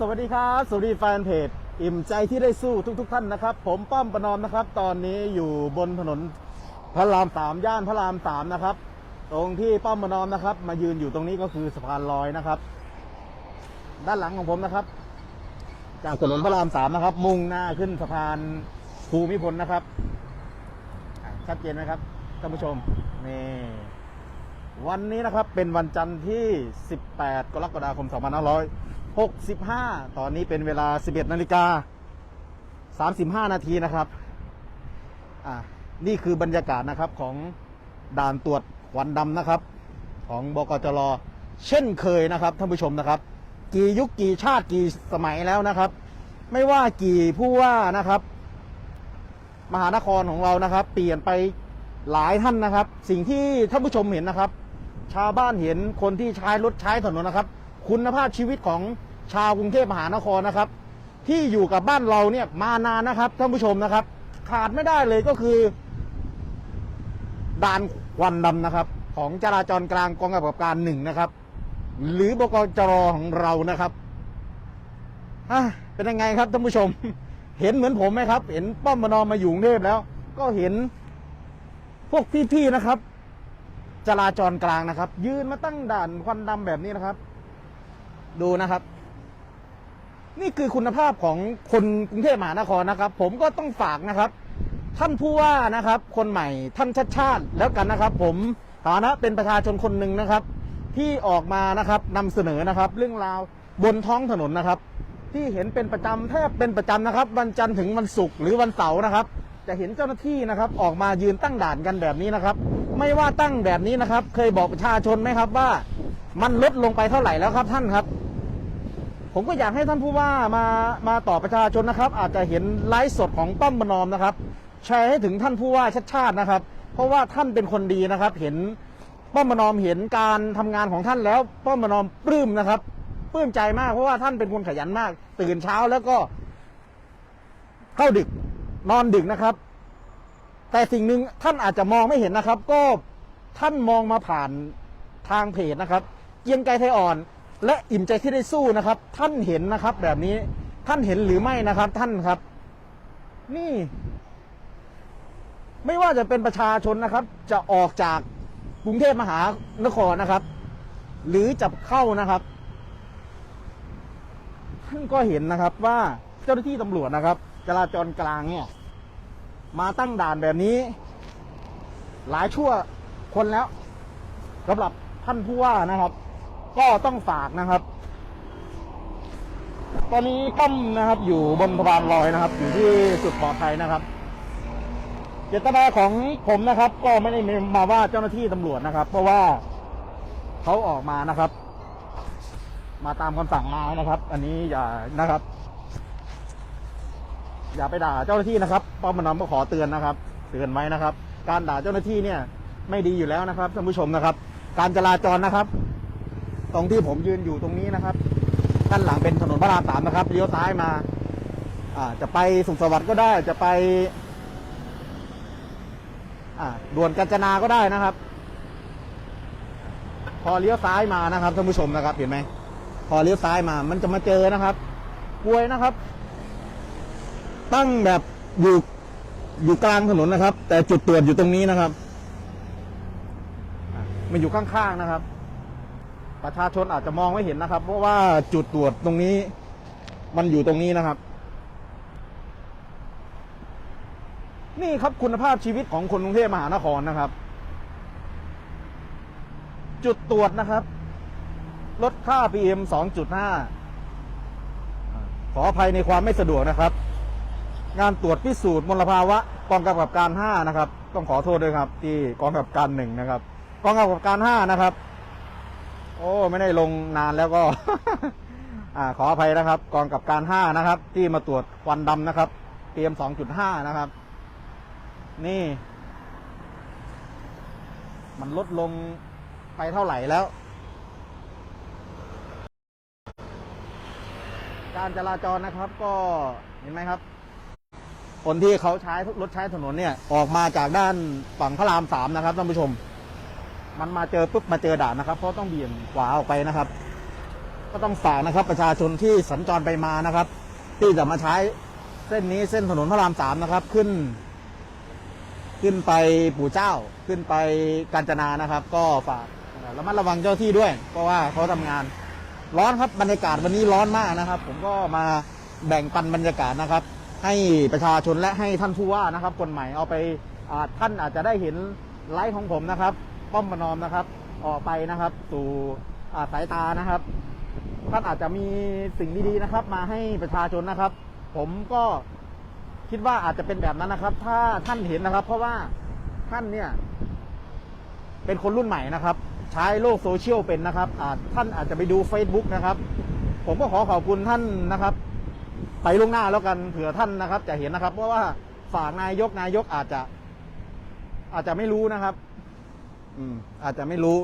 สวัสดีครับสวัสดีแฟนเพจอิ่มใจที่ได้สู้ทุกๆท่านนะครับ ผมป้อมประนอมนะครับ ตอนนี้อยู่บนถนนพระรามสามย่านพระรามสามนะครับ ตรงที่ป้อมประนอมนะครับ มายืนอยู่ตรงนี้ก็คือสะพานลอยนะครับ ด้านหลังของผมนะครับ จากถนนพระรามสามนะครับ มุ่งหน้าขึ้นสะพานภูมิพลนะครับชัดเจนไหมครับท่านผู้ชมนี่วันนี้นะครับเป็นวันจันทร์ที่ 18 กรกฎาคม 65 ตอนนี้เป็นเวลา 11นาฬิกา35 นาทีนะครับ อ่า นี่คือบรรยากาศนะครับของด่านตรวจควันดำนะครับ ของบกจรเช่นเคยนะครับท่านผู้ชมนะครับ กี่ยุคกี่ชาติกี่สมัยแล้วนะครับ ไม่ว่ากี่ผู้ว่านะครับ มหานครของเรานะครับ เปลี่ยนไปหลายท่านนะครับ สิ่งที่ท่านผู้ชมเห็นนะครับ ชาวบ้านเห็นคนที่ใช้รถใช้ถนนนะครับ คุณภาพชีวิตของชาวกรุงเทพมหานครนะครับ ที่อยู่กับบ้านเราเนี่ยมานานนะครับท่านผู้ชมนะครับ ขาดไม่ได้เลยก็คือด่านควันดำนะครับ ของจราจรกลางกองกำกับการหนึ่งนะครับ หรือบกจรของเรานะครับเป็นยังไงครับท่านผู้ชม เห็นเหมือนผมไหมครับ เห็นป้อมมานอมมาอยู่กรุงเทพแล้ว ก็เห็นพวกพี่ๆนะครับ จราจรกลางนะครับ ยืนมาตั้งด่านควันดำแบบนี้นะครับ ดูนะครับ นี่คือคุณภาพของคนกรุงเทพมหานครนะครับ ผมก็ต้องฝากนะครับ ท่านผู้ว่านะครับ คนใหม่ท่านชัดชาติแล้วกันนะครับ ผมฐานะเป็นประชาชนคนหนึ่งนะครับ ที่ออกมานะครับนำเสนอนะครับ เรื่องราวบนท้องถนนนะครับ ที่เห็นเป็นประจำแทบเป็นประจำนะครับ วันจันทร์ถึงวันศุกร์หรือวันเสาร์นะครับ จะเห็นเจ้าหน้าที่นะครับ ออกมายืนตั้งด่านกันแบบนี้นะครับ ไม่ว่าตั้งแบบนี้นะครับ เคยบอกประชาชนไหมครับว่า มันลดลงไปเท่าไหร่แล้วครับท่านครับ ผมก็อยากให้ท่านผู้ว่ามามาตอบประชาชนนะครับ อาจจะเห็นไลฟ์สดของป้อมบนอมนะครับแชร์ให้ถึงท่านผู้ว่าชัดชาตินะครับ เพราะว่าท่านเป็นคนดีนะครับ เห็นป้อมบนอมเห็นการทำงานของท่านแล้วป้อมบนอมปลื้มนะครับปลื้มใจมากเพราะว่าท่านเป็นคนขยันมาก ตื่นเช้าแล้วก็ เข้าดึกนอนดึกนะครับ แต่สิ่งหนึ่งท่านอาจจะมองไม่เห็นนะครับ ก็ท่านมองมาผ่านทางเพจนะครับ กียงไกรไทยอ่อน และอิ่มใจที่ได้สู้นะครับ ท่านเห็นนะครับ แบบนี้ท่านเห็นหรือไม่นะครับ ท่านครับ นี่ ไม่ว่าจะเป็นประชาชนนะครับ จะออกจากกรุงเทพมหานครนะครับ หรือจะเข้านะครับท่านก็เห็นนะครับว่าเจ้าหน้าที่ตำรวจนะครับ จราจรกลางเนี่ย มาตั้งด่านแบบนี้ หลายชั่วคนแล้วสำหรับท่านผู้ว่านะครับ ก็ต้องฝากนะครับ ตอนนี้ป้อมนะครับ อยู่บนสะพานลอยนะครับ อยู่ที่จุดปลอดภัยนะครับ เจตนาของผมนะครับ ก็ไม่ได้มาว่าเจ้าหน้าที่ตำรวจนะครับ เพราะว่าเขาออกมานะครับ มาตามคำสั่งมานะครับ อันนี้อย่านะครับ อย่าไปด่าเจ้าหน้าที่นะครับป้อมมนอมก็ขอเตือนนะครับ เตือนไว้นะครับ การด่าเจ้าหน้าที่เนี่ย ไม่ดีอยู่แล้วนะครับท่านผู้ชมนะครับ การจราจรนะครับ ตรงที่ผมยืนอยู่ตรงนี้นะครับ ด้านหลังเป็นถนนพระรามสามนะครับเลี้ยวซ้ายมา อ่า จะไปสุขสวัสดิ์ก็ได้จะไป อ่าด่วนกาญจนาก็ได้นะครับ พอเลี้ยวซ้ายมานะครับท่านผู้ชมนะครับ เห็นไหมพอเลี้ยวซ้ายมา มันจะมาเจอนะครับกลวยนะครับ ตั้งแบบอยู่อยู่กลางถนนนะครับ แต่จุดตรวจอยู่ตรงนี้นะครับมันอยู่ข้างๆนะครับ ประชาชนอาจจะมองไม่เห็นนะครับ เพราะว่าจุดตรวจตรงนี้ มันอยู่ตรงนี้นะครับ นี่ครับคุณภาพชีวิตของคนกรุงเทพมหานครนะครับ จุดตรวจนะครับ ลดค่า PM 2.5 ขออภัยในความไม่สะดวกนะครับ งานตรวจพิสูจน์มลภาวะกองกำกับการ 5 นะครับ ต้องขอโทษด้วยครับ ที่กองกำกับการหนึ่งนะครับ กองกำกับการ 5 นะครับ โอ้ไม่ได้ลงนานแล้วก็ อ่าขออภัยนะครับกองกับการ5นะครับ ที่มาตรวจควันดำนะครับ PM 2.5นะครับ นี่ มันลดลงไปเท่าไหร่แล้ว การจราจรนะครับ ก็เห็นไหมครับ คนที่เขาใช้รถใช้ถนนเนี่ย ออกมาจากด้านฝั่งพระรามสามนะครับท่านผู้ชม มันมาเจอปุ๊บมาเจอด่านนะครับ เพราะต้องเบี่ยงขวาออกไปนะครับ ก็ต้องฝากนะครับ ประชาชนที่สัญจรไปมานะครับ ที่จะมาใช้เส้นนี้เส้นถนนพระรามสามนะครับขึ้น ขึ้นไปปู่เจ้าขึ้นไปกาญจนานะครับ ก็ฝากระมัดระวังเจ้าที่ด้วย เพราะว่าเขาทำงาน ร้อนครับบรรยากาศวันนี้ร้อนมากนะครับ ผมก็มาแบ่งปันบรรยากาศนะครับ ให้ประชาชนและให้ท่านผู้ว่านะครับ คนใหม่เอาไปท่านอาจจะได้เห็นไลฟ์ของผมนะครับ ป้อมประนอมนะครับ ออกไปนะครับ สู่สายตานะครับท่านอาจจะมีสิ่งดีๆนะครับ มาให้ประชาชนนะครับ ผมก็คิดว่าอาจจะเป็นแบบนั้นนะครับ ถ้าท่านเห็นนะครับ เพราะว่าท่านเนี่ย เป็นคนรุ่นใหม่นะครับ ใช้โลกโซเชียลเป็นนะครับ อาจท่านอาจจะไปดู Facebook นะครับ ผมก็ขอขอบคุณท่านนะครับ ไปล่วงหน้าแล้วกันเผื่อท่านนะครับ จะเห็นนะครับ เพราะว่าฝากนายกนายกอาจจะ อาจจะไม่รู้นะครับ อืม อาจจะไม่รู้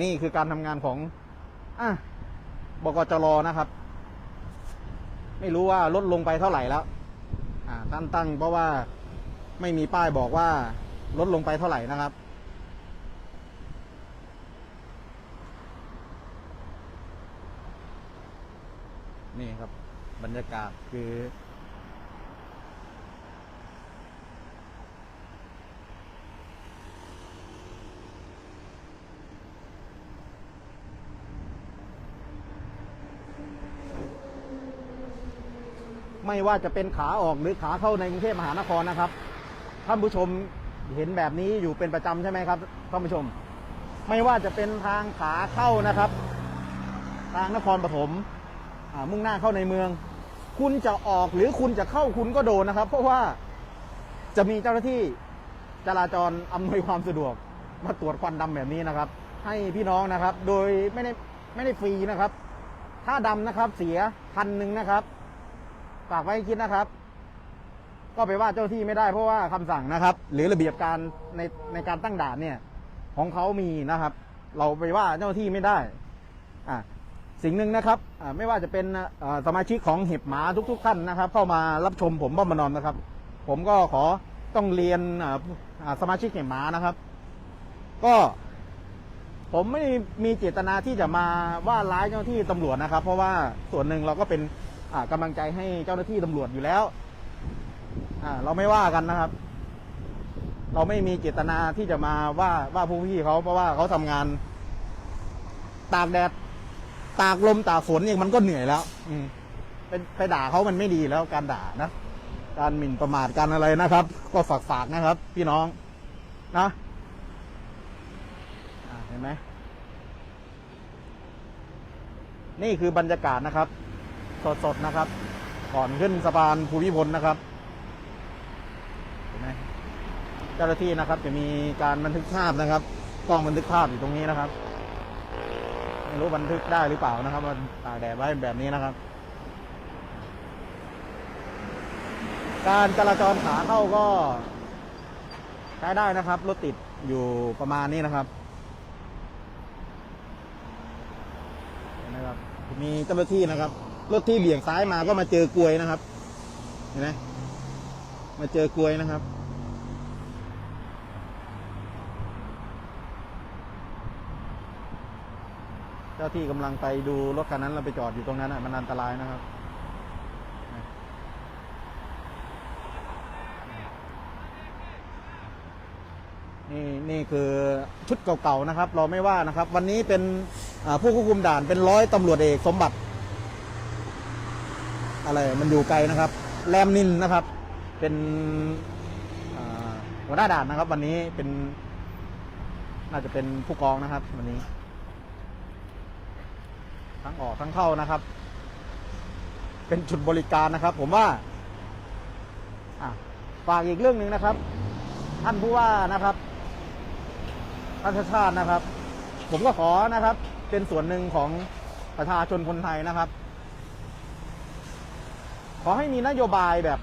นี่คือการทำงานของอะบกจรนะครับ ไม่รู้ว่าลดลงไปเท่าไหร่แล้ว อ่าท่านตั้งเพราะว่าไม่มีป้ายบอกว่าลดลงไปเท่าไหร่นะครับนี่ครับ บรรยากาศคือ ไม่ว่าจะเป็นขาออกหรือขาเข้าในกรุงเทพมหานครนะครับ ท่านผู้ชมเห็นแบบนี้อยู่เป็นประจำใช่ไหมครับท่านผู้ชม ไม่ว่าจะเป็นทางขาเข้านะครับ ทางนครปฐมมุ่งหน้าเข้าในเมือง คุณจะออกหรือคุณจะเข้าคุณก็โดนนะครับ เพราะว่าจะมีเจ้าหน้าที่จราจรอำนวยความสะดวก มาตรวจควันดำแบบนี้นะครับ ให้พี่น้องนะครับ โดยไม่ได้ไม่ได้ฟรีนะครับ ถ้าดำนะครับเสียพันหนึ่งนะครับ ฝากไว้ให้คิดนะครับ ก็ไปว่าเจ้าที่ไม่ได้เพราะว่าคำสั่งนะครับ หรือระเบียบการในในการตั้งด่านเนี่ย ของเขามีนะครับ เราไปว่าเจ้าที่ไม่ได้ อ่าสิ่งหนึ่งนะครับไม่ว่าจะเป็นสมาชิกของเห็บหมาทุก ๆ ท่านนะครับ เข้ามารับชมผมบ้อมานอนนะครับ ผมก็ขอต้องเรียนสมาชิกเห็บหมานะครับ ก็ ผมไม่มีเจตนาที่จะมาว่าร้ายเจ้าที่ตำรวจนะครับ เพราะว่าส่วนหนึ่งเราก็เป็น กำลังใจให้เจ้าหน้าที่ตำรวจอยู่แล้วอ่าเราไม่ว่ากันนะครับ เราไม่มีเจตนาที่จะมาว่าว่าผู้พี่เขาเพราะว่าเขาทำงาน ตากแดดตากลมตากฝนเองมันก็เหนื่อยแล้ว อืมไปไปด่าเขามันไม่ดีแล้วการด่านะ การหมิ่นประมาทการอะไรนะครับ ก็ฝากฝากๆนะครับ พี่น้องนะเห็นไหมนี่คือบรรยากาศนะครับ สดๆนะครับ ก่อนขึ้นสะพานภูมิพลนะครับเห็นไหมเจ้าหน้าที่นะครับ จะมีการบันทึกภาพนะครับกล้องบันทึกภาพอยู่ตรงนี้นะครับไม่รู้บันทึกได้หรือเปล่านะครับมันตากแดดไว้แบบนี้นะครับ การจราจรขาเข้าก็ใช้ได้นะครับรถติดอยู่ประมาณนี้นะครับเห็นไหมครับมีเจ้าหน้าที่นะครับ รถที่เบี่ยงซ้ายมาก็มาเจอกลวยนะครับ เห็นไหมมาเจอกลวยนะครับ เจ้าที่กำลังไปดูรถคันนั้นเราไปจอดอยู่ตรงนั้นอะมันอันตรายนะครับนี่นี่คือชุดเก่าๆนะครับ เราไม่ว่านะครับ วันนี้เป็นผู้ควบคุมด่านเป็นร้อยตำรวจเอกสมบัติ อะไรมันอยู่ไกลนะครับแรมนินนะครับ เป็นหัวหน้าด่านนะครับ วันนี้เป็น น่าจะเป็นผู้กองนะครับ วันนี้ ทั้งออกทั้งเข้านะครับ เป็นจุดบริการนะครับ ผมว่าฝากอีกเรื่องหนึ่งนะครับ ท่านผู้ว่านะครับท่านชาตินะครับ ผมก็ขอนะครับ เป็นส่วนหนึ่งของประชาชนคนไทยนะครับ ขอให้มีนโยบายแบบ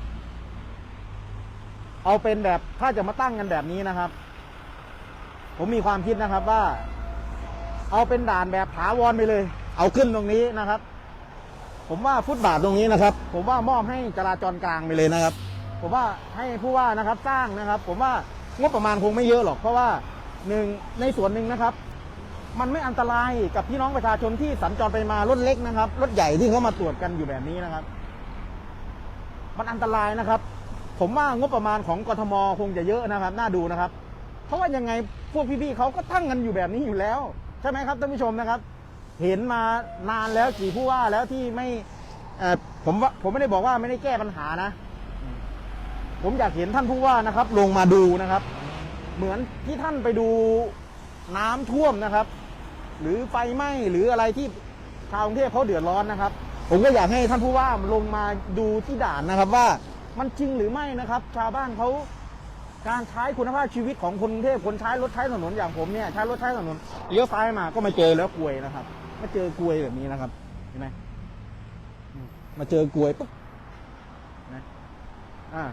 เอาเป็นแบบถ้าจะมาตั้งกันแบบนี้นะครับ ผมมีความคิดนะครับว่า เอาเป็นด่านแบบถาวรไปเลย เอาขึ้นตรงนี้นะครับ ผมว่าฟุตบาทตรงนี้นะครับ ผมว่ามอบให้จราจรกลางไปเลยนะครับ ผมว่าให้ผู้ว่านะครับสร้างนะครับ ผมว่างบประมาณคงไม่เยอะหรอก เพราะว่าหนึ่งในส่วนหนึ่งนะครับ มันไม่อันตรายกับพี่น้องประชาชนที่สัญจรไปมารถเล็กนะครับรถใหญ่ที่เขามาตรวจกันอยู่แบบนี้นะครับ มันอันตรายนะครับ ผมว่างบประมาณของกทมคงจะเยอะนะครับ น่าดูนะครับ เพราะว่ายังไงพวกพี่ๆเขาก็ตั้งกันอยู่แบบนี้อยู่แล้ว ใช่ไหมครับท่านผู้ชมนะครับ เห็นมานานแล้วกี่ผู้ว่าแล้วที่ไม่ผมว่าผมไม่ได้บอกว่าไม่ได้แก้ปัญหานะ ผมอยากเห็นท่านผู้ว่านะครับ ลงมาดูนะครับ เหมือนที่ท่านไปดูน้ำท่วมนะครับ หรือไฟไหม้หรืออะไรที่ชาวกรุงเทพเขาเดือดร้อนนะครับ ผมก็อยากให้ท่านผู้ว่าลงมาดูที่ด่านนะครับว่ามันจริงหรือไม่นะครับ ชาวบ้านเขาการใช้คุณภาพชีวิตของคนกรุงเทพคนใช้รถใช้ถนนอย่างผมเนี่ยใช้รถใช้ถนนเลี้ยวซ้ายมาก็มาเจอแล้วกลวยนะครับมาเจอกลวยแบบนี้นะครับเห็นไหมมมาเจอกลวยปุ๊บนะอ่า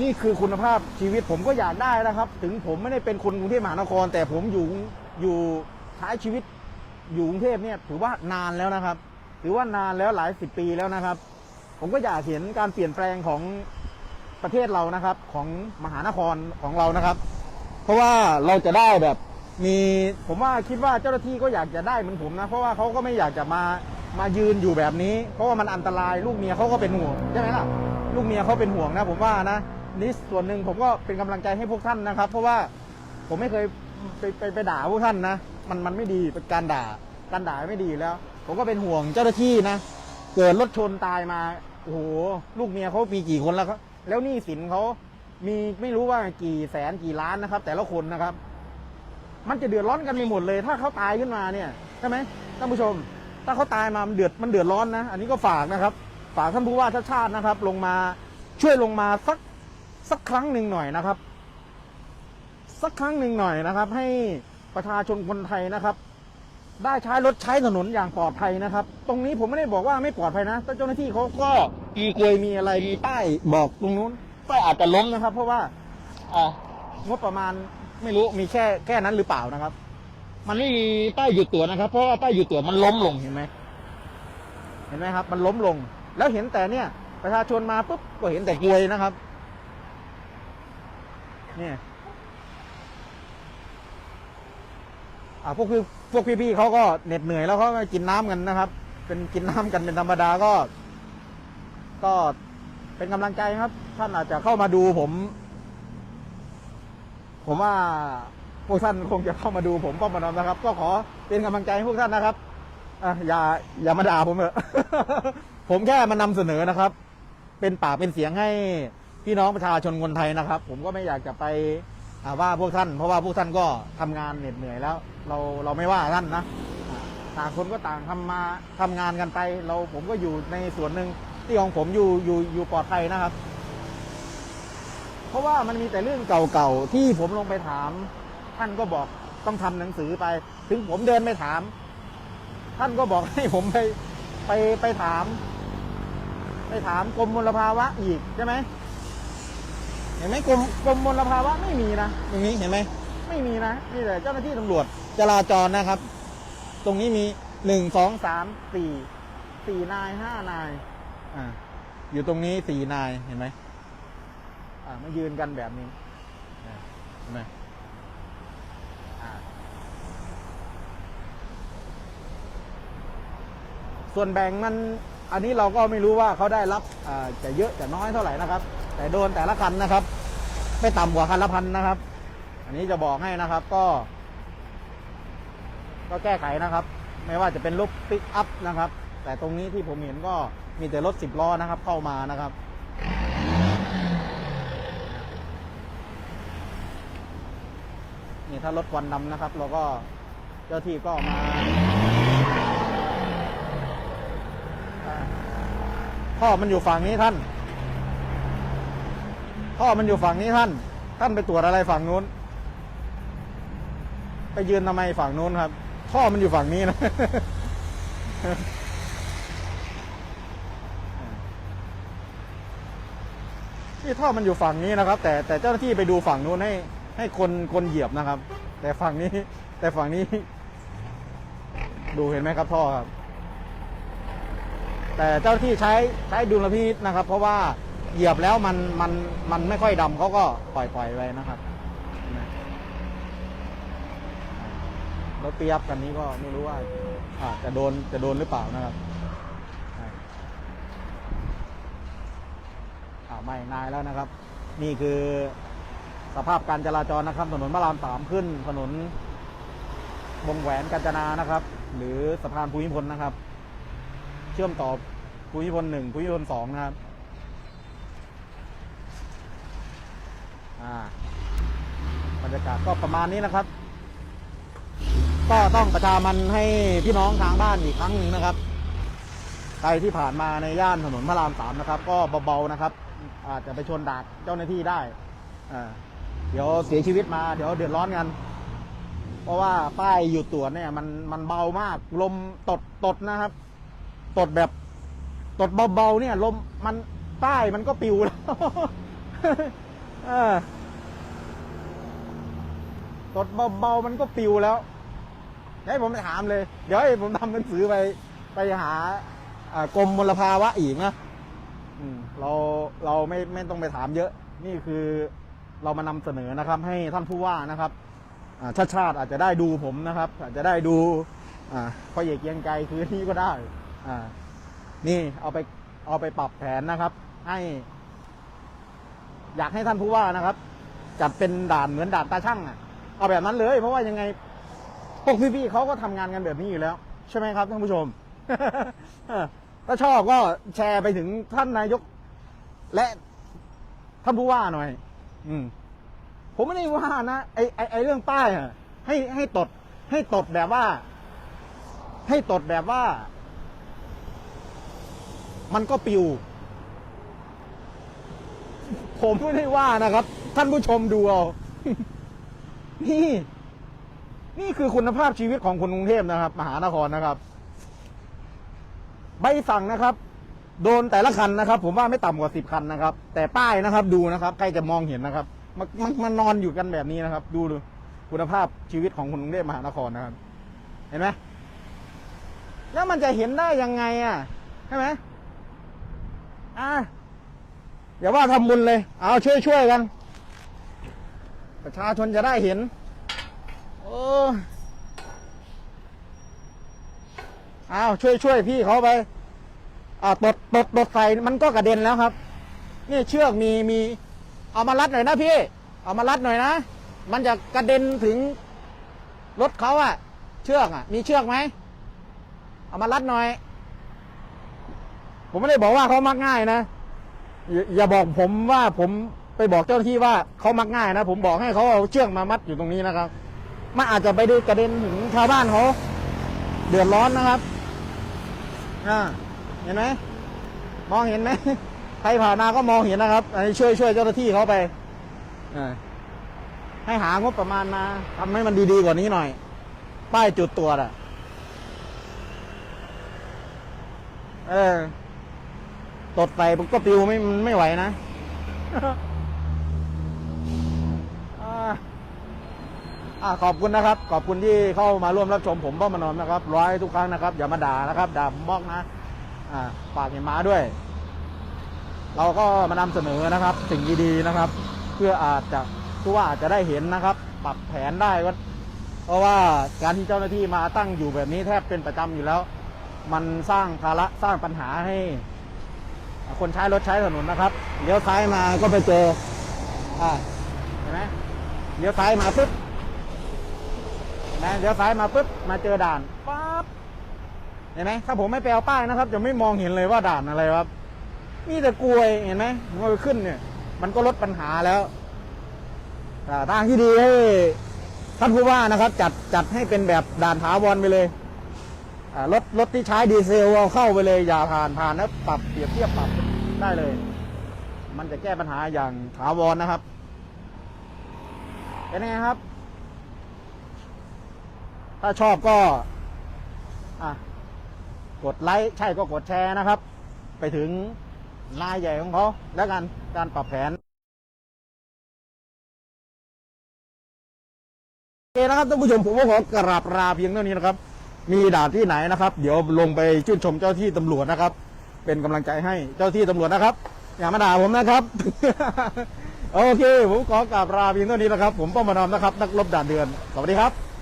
นี่คือคุณภาพชีวิตผมก็อยากได้นะครับ ถึงผมไม่ได้เป็นคนกรุงเทพมหานคร แต่ผมอยู่อยู่ใช้ชีวิตอยู่กรุงเทพเนี่ยถือว่านานแล้วนะครับ ถือว่านานแล้วหลายสิบปีแล้วนะครับ ผมก็อยากเห็นการเปลี่ยนแปลงของประเทศเรานะครับ ของมหานครของเรานะครับ เพราะว่าเราจะได้แบบมีผมว่าคิดว่าเจ้าหน้าที่ก็อยากจะได้เหมือนผมนะ เพราะว่าเขาก็ไม่อยากจะมามายืนอยู่แบบนี้ เพราะว่ามันอันตรายลูกเมียเขาก็เป็นห่วงใช่ไหมล่ะลูกเมียเขาเป็นห่วงนะผมว่านะนี่ส่วนหนึ่งผมก็เป็นกำลังใจให้พวกท่านนะครับ เพราะว่าผมไม่เคยไปไปไปด่าพวกท่านนะ มันมันไม่ดีเป็นการด่าการด่าไม่ดีแล้ว ผมก็เป็นห่วงเจ้าหน้าที่นะ เกิดรถชนตายมา โอ้โห ลูกเมียเขามีกี่คนแล้วครับ แล้วหนี้สินเขามีไม่รู้ว่ากี่แสนกี่ล้านนะครับ แต่ละคนนะครับ มันจะเดือดร้อนกันไปหมดเลย ถ้าเขาตายขึ้นมาเนี่ยใช่ไหมท่านผู้ชม ถ้าเขาตายมามันเดือดมันเดือดร้อนนะ อันนี้ก็ฝากนะครับ ฝากท่านผู้ว่าชาติชาตินะครับ ลงมาช่วยลงมาสักสักครั้งหนึ่งหน่อยนะครับ สักครั้งหนึ่งหน่อยนะครับ ให้ประชาชนคนไทยนะครับ ได้ใช้รถใช้ถนนอย่างปลอดภัยนะครับ ตรงนี้ผมไม่ได้บอกว่าไม่ปลอดภัยนะแต่เจ้าหน้าที่เขาก็มีกลวยมีอะไรมีป้ายบอกตรงนู้นป้ายอาจจะล้มนะครับ เพราะว่าอ่างบประมาณไม่รู้มีแค่แค่นั้นหรือเปล่านะครับ มันไม่มีป้ายหยุดตรวนะครับ เพราะว่าป้ายหยุดตรวมันล้มลงเห็นไหมเห็นไหมครับ มันล้มลง แล้วเห็นแต่เนี่ย ประชาชนมาปุ๊บก็เห็นแต่กลวยนะครับ เนี่ยอ่าพวกพี่ พวกพี่ๆเขาก็เหน็ดเหนื่อยแล้วเขาก็กินน้ำกันนะครับ เป็นกินน้ำกันเป็นธรรมดาก็ ก็เป็นกำลังใจครับ ท่านอาจจะเข้ามาดูผม ผมว่าพวกท่านคงจะเข้ามาดูผมป้อมปนอมนะครับ ก็ขอเป็นกำลังใจให้พวกท่านนะครับอะอย่า อย่ามาด่าผมเถอะผมแค่มานำเสนอนะครับ เป็นปากเป็นเสียงให้พี่น้องประชาชนคนไทยนะครับ ผมก็ไม่อยากจะไป ว่าพวกท่าน เพราะว่าพวกท่านก็ทำงานเหน็ดเหนื่อยแล้ว เราเราไม่ว่าท่านนะต่างคนก็ต่างทำมาทำงานกันไป เราผมก็อยู่ในส่วนหนึ่งที่ของผมอยู่อยู่อยู่ปลอดภัยนะครับ เพราะว่ามันมีแต่เรื่องเก่าๆที่ผมลงไปถาม ท่านก็บอกต้องทำหนังสือไป ถึงผมเดินไปถาม ท่านก็บอกให้ผมไปไปไปถาม ไปถามกรมมลภาวะอีกใช่ไหม ห็นไหมกรมกรมมลภาวะไม่มีนะตรงนี้เห็นไหมไม่มีนะมีแต่เจ้าหน้าที่ตำรวจจราจรนะครับ ตรงนี้มีหนึ่งสองสามสี่สี่นายห้านายอ่าอยู่ตรงนี้สี่นายเห็นไหมอ่ามายืนกันแบบนี้อ่าเห็นไหมอ่าส่วนแบ่งมันอันนี้เราก็ไม่รู้ว่าเขาได้รับอ่าจะเยอะจะน้อยเท่าไหร่นะครับ แต่โดนแต่ละคันนะครับ ไม่ต่ำกว่าคันละพันนะครับ อันนี้จะบอกให้นะครับก็ ก็แก้ไขนะครับ ไม่ว่าจะเป็นรถปิกอัพนะครับ แต่ตรงนี้ที่ผมเห็นก็มีแต่รถสิบล้อนะครับ เข้ามานะครับนี่ถ้ารถควันดำนะครับ เราก็เจ้าที่ก็มาอ่าท่อมันอยู่ฝั่งนี้ท่าน ท่อมันอยู่ฝั่งนี้ท่าน ท่านไปตรวจอะไรฝั่งนู้น ไปยืนทำไมฝั่งนู้นครับ ท่อมันอยู่ฝั่งนี้นะที่ท่อมันอยู่ฝั่งนี้นะครับ แต่แต่เจ้าหน้าที่ไปดูฝั่งนู้นให้ ให้คนคนเหยียบนะครับ แต่ฝั่งนี้ แต่ฝั่งนี้ ดูเห็นไหมครับท่อครับ แต่เจ้าหน้าที่ใช้ใช้ดุลพินิจนะครับ เพราะว่า เหยียบแล้วมันมันมันไม่ค่อยดำเขาก็ปล่อยปล่อยไว้นะครับรถเปียบคันนี้ก็ไม่รู้ว่าอาจะโดนจะโดนหรือเปล่านะครับไม่นายแล้วนะครับ นี่คือสภาพการจราจรนะครับ ถนนพระรามสามขึ้น ถนนวงแหวนกาญจนานะครับ หรือสะพานภูมิพลนะครับ เชื่อมต่อภูมิพลหนึ่งภูมิพลสองนะครับ อ่าบรรยากาศก็ประมาณนี้นะครับ ก็ต้องประชามันให้พี่น้องทางบ้านอีกครั้งหนึ่งนะครับ ใครที่ผ่านมาในย่านถนนพระรามสามนะครับ ก็เบาๆนะครับ อาจจะไปชนดากเจ้าหน้าที่ได้อ่าเดี๋ยวเสียชีวิตมาเดี๋ยวเดือดร้อนกันเพราะว่าป้ายหยุดตรวจเนี่ย มันมันเบามาก ลมตดตดนะครับ ตดแบบตดเบาๆเนี่ย ลมมันป้ายมันก็ปิวแล้ว เออตดเบาๆมันก็ปิวแล้วให้ผมไปถามเลย เดี๋ยวให้ผมทำหนังสือไปไปหาอ่ากรมมลภาวะอีกนะอืมเราเราไม่ไม่ต้องไปถามเยอะ นี่คือเรามานำเสนอนะครับ ให้ท่านผู้ว่านะครับอ่าชาติชาติอาจจะได้ดูผมนะครับ อาจจะได้ดูอ่าพ่อเอกเกรียงไกรคือนี่ก็ได้อ่านี่เอาไปเอาไปปรับแผนนะครับ ให้ อยากให้ท่านผู้ว่านะครับจัดเป็นด่านเหมือนด่านตาช่างอะเอาแบบนั้นเลย เพราะว่ายังไงพวกพี่ๆเขาก็ทำงานกันแบบนี้อยู่แล้ว ใช่ไหมครับท่านผู้ชมถ้าชอบก็แชร์ไปถึงท่านนายก และท่านผู้ว่าหน่อย อืม ผมไม่ได้ว่านะไอไอไอเรื่องป้ายอะให้ให้ตด ให้ตดแบบว่า ให้ตดแบบว่า มันก็ปิว ผมไม่ได้ว่านะครับ ท่านผู้ชมดูเอา นี่ นี่คือคุณภาพชีวิตของคนกรุงเทพนะครับ มหานครนะครับ ใบสั่งนะครับ โดนแต่ละคันนะครับ ผมว่าไม่ต่ำกว่าสิบคันนะครับ แต่ป้ายนะครับ ดูนะครับใครจะมองเห็นนะครับ มันมันมันนอนอยู่กันแบบนี้นะครับ ดูดูคุณภาพชีวิตของคนกรุงเทพมหานครนะครับ เห็นไหมแล้วมันจะเห็นได้ยังไง อะใช่ไหมอะ อย่าว่าทำบุญเลย เอาช่วยช่วยๆกัน ประชาชนจะได้เห็น โอ้เอาช่วยช่วยๆพี่เขาไปอ่าตดตดตดใส่มันก็กระเด็นแล้วครับ นี่เชือกมีมี เอามารัดหน่อยนะพี่ เอามารัดหน่อยนะ มันจะกระเด็นถึงรถเขาอะเชือกอะมีเชือกไหมเอามารัดหน่อย ผมไม่ได้บอกว่าเขามักง่ายนะ อย่าอย่าบอกผมว่าผมไปบอกเจ้าหน้าที่ว่าเขามักง่ายนะ ผมบอกให้เขาเอาเชือกมามัดอยู่ตรงนี้นะครับมันอาจจะไปดูกระเด็นถึงชาวบ้านเขาเดือดร้อนนะครับอ่าเห็นไหมมองเห็นไหมใครผ่านมาก็มองเห็นนะครับอันนี้ช่วยช่วยเจ้าหน้าที่เขาไปอ่าให้หางบประมาณมาทำให้มันดีๆกว่านี้หน่อย ป้ายจุดตรวจอะ เออ ตดไปมันก็ปิวไม่มันไม่ไหวนะอ่าอ่าขอบคุณนะครับ ขอบคุณที่เข้ามาร่วมรับชมผมป้อมมานอมนะครับ ร้อยทุกครั้งนะครับ อย่ามาด่านะครับด่าผมบอกนะ อ่าฝากเห็นม้าด้วย เราก็มานำเสนอนะครับ สิ่งดีๆนะครับ เพื่ออาจจะผู้ว่าอาจจะได้เห็นนะครับ ปรับแผนได้ก็เพราะว่าการที่เจ้าหน้าที่มาตั้งอยู่แบบนี้แทบเป็นประจำอยู่แล้ว มันสร้างภาระสร้างปัญหาให้ คนใช้รถใช้ถนนนะครับเลี้ยวซ้ายมาก็ไปเจออ่าเห็นไหมเลี้ยวซ้ายมาปุ๊บเห็นไหมเลี้ยวซ้ายมาปุ๊บมาเจอด่านปั๊บเห็นไหมถ้าผมไม่ไปเอาป้ายนะครับ จะไม่มองเห็นเลยว่าด่านอะไรครับมีแต่กลวยเห็นไหมงอยขึ้นเนี่ย มันก็ลดปัญหาแล้วอ่าทางที่ดีให้ท่านผู้ว่านะครับ จัดจัดให้เป็นแบบด่านถาวรไปเลย รถรถที่ใช้ดีเซลเอาเข้าไปเลยอย่าผ่านผ่านแล้วปรับเปรียบเทียบปรับได้เลย มันจะแก้ปัญหาอย่างถาวรนะครับเป็นไงครับ ถ้าชอบก็กดไลค์ใช่ก็กดแชร์นะครับ ไปถึงรายใหญ่ของเขาแล้วกันการปรับแผนโอเคนะครับท่านผู้ชมผมก็ขอกราบลาเพียงเท่านี้นะครับ มีด่านที่ไหนนะครับ เดี๋ยวลงไปชื่นชมเจ้าที่ตำรวจนะครับ เป็นกำลังใจให้เจ้าที่ตำรวจนะครับ อย่ามาด่าผมนะครับ โอเค ผมขอกราบลาเพียงเท่านี้นะครับ ผมป้อมมานอมนะครับ นักรบด่านเดือน สวัสดีครับ